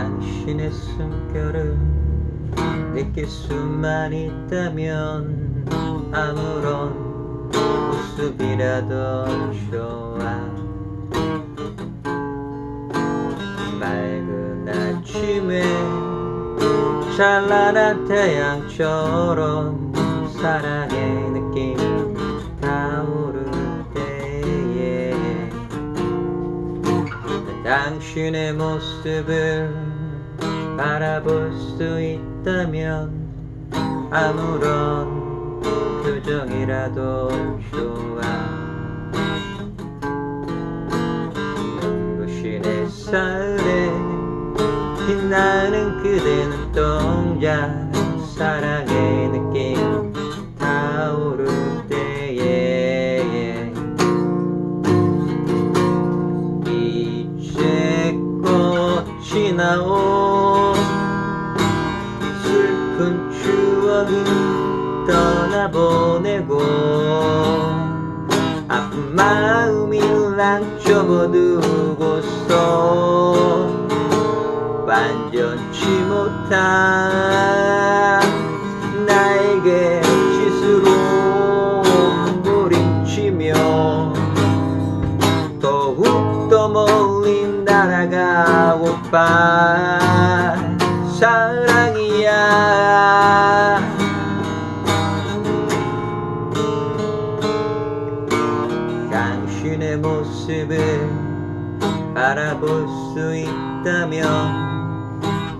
당신의 숨결을 느낄 수만 있다면 아무런 모습이라도 좋아. 맑은 아침에 찬란한 태양처럼 사랑의 당신의 모습을 바라볼 수 있다면 아무런 표정이라도 좋아. 눈부신 햇살에 빛나는 그대 눈동자 사랑의 꽃이 나온 슬픈 추억은 떠나보내고 아픈 마음이랑 접어두고서 완전치 못한 나에게 스스로 몸부림치며 더욱더 멀리 날아가 고파 사랑이야. 당신의 모습을 바라볼 수 있다면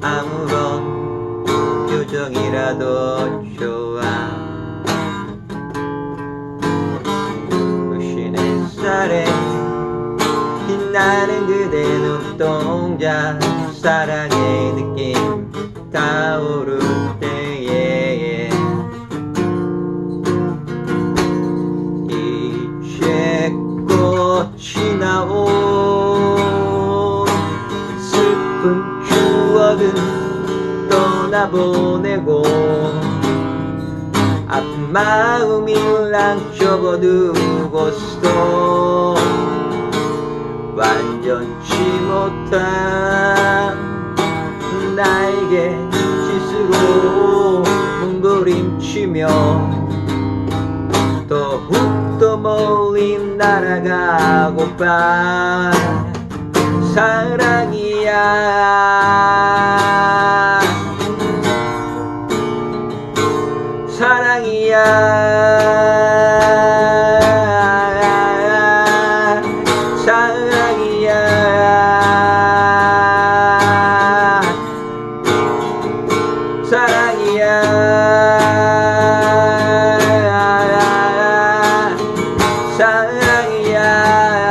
아무런 표정이라도 좋아. 눈부신 햇살에 빛나는 동자 사랑의 느낌 타오를 때에. 이제 꽃이 나온 슬픈 추억은 떠나보내고 아픈 마음이 랑 접어두고서 완전치 못한 나에게 스스로 몸부림치며 더욱더 멀리 날아가고파 사랑이야. 사랑이야 사랑이야 사랑이야